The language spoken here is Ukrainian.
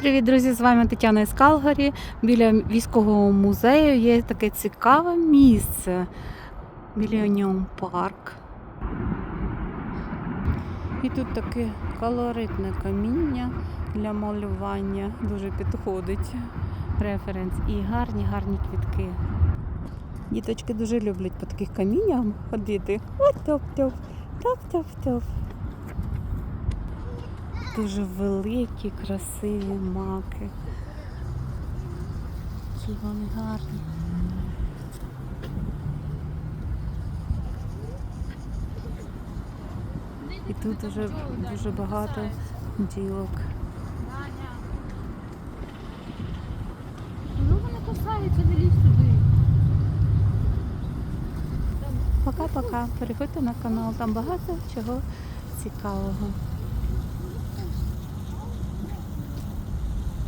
Привіт, друзі! З вами Тетяна із Калгарі. Біля військового музею є таке цікаве місце. Мільйоніум парк. І тут таке колоритне каміння для малювання. Дуже підходить референс. І гарні, гарні квітки. Діточки дуже люблять по таких каміннях ходити. От топ-топ, топ-топ-топ. Дуже великі, красиві маки. Які вони гарні. І тут дуже, дуже багато ділок. Ну вони кусаються, не лізь туди. Пока-пока. Переходьте на канал, там багато чого цікавого.